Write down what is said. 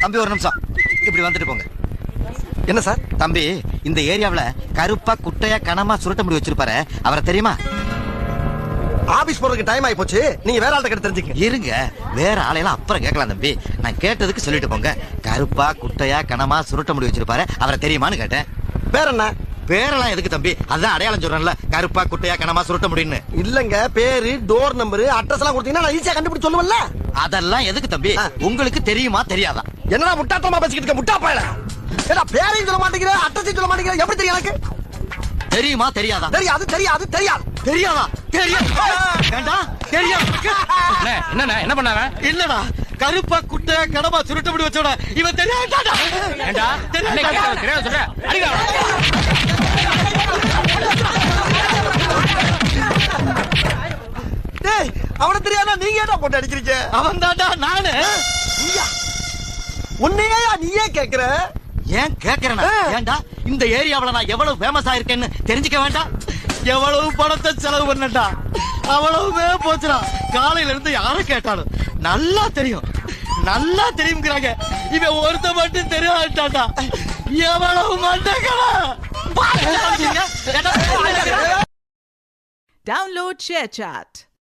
தம்பி ஒரு நிமிஷம். இப்படி வந்துட்டு போங்க. என்ன சார்? தம்பி இந்த ஏரியாவுல கருப்பா குட்டையா கனமா சுருட்ட முடி வச்சிருப்பாரு. அவரை தெரியுமா? ஆபீஸ் போறதுக்கு டைம் ஆயி போச்சு நீங்க வேற ஆள்கிட்ட கிட்ட தெரிஞ்சுக்க இருங்க. வேற ஆளையெல்லாம் அப்புறம் கேட்கலாம் தம்பி. நான் கேட்டதுக்கு சொல்லிட்டு போங்க. கருப்பா குட்டையா கனமா சுருட்ட முடி வச்சிருப்பாரு. அவரை தெரியுமான்னு கேட்டேன். பேர் என்ன? பேரெல்லாம் எதுக்கு தம்பி? அதான் அடையாளம் சொல்றேன்ல. கருப்பா குட்டையா கனமா சுருட்ட முடின்னு இல்லங்க பேரு டோர் நம்பர் அட்ரஸ் எல்லாம் கொடுத்தீங்கன்னா நான் ஈஸியா கண்டுபிடிச்சு சொல்லுவேன்ல. அதெல்லாம் எதுக்கு தம்பி. உங்களுக்கு தெரியுமா தெரியாதா? என்னடா முட்டாத்தமா பேசிக்கிட்டு இருக்க? முட்டா பயல? ஏடா பேரையும் சொல்ல மாட்டேங்கிற அட்ரஸையும் சொல்ல மாட்டேங்கிற எப்படி தெரியும் எனக்கு? தெரியுமா தெரியாதா? தெரியாது தெரியாது தெரியாது. தெரியாதா? தெரியும் வேண்டாம் தெரியும் என்னண்ணே என்ன பண்ணாங்க இல்லடா கருப்பா குட்டையா கனமா சுருட்ட முடி வச்சோட இவன் அன்னைக்கு கேட்டவன் தெரியாத சொல்ற? அவன தெரியாதா நீங்க ஏடா போட்டு அடிக்கிறீங்க அவன் தாண்டா நானு. உன்னையா நீயே? கேக்குற? ஏன் கேக்குறேன்னா ஆ. ஏன்டா? இந்த ஏரியாவுல நான் எவ்வளவு ஃபேமஸ் ஆயிருக்கேன்னு தெரிஞ்சுக்க வேண்டாம். எவ்வளவு பணத்தை செலவு பண்ணட்டா அவ்வளவுமே போச்சுடா. காலையில இருந்து யாரை கேட்டாலும் நல்லா தெரியும். நல்லா தெரியுங்கிறாங்க இவன் ஒருத்த மட்டும் தெரியாட்டாடா எவ்வளவு மண்டக்கடா Download ShareChat.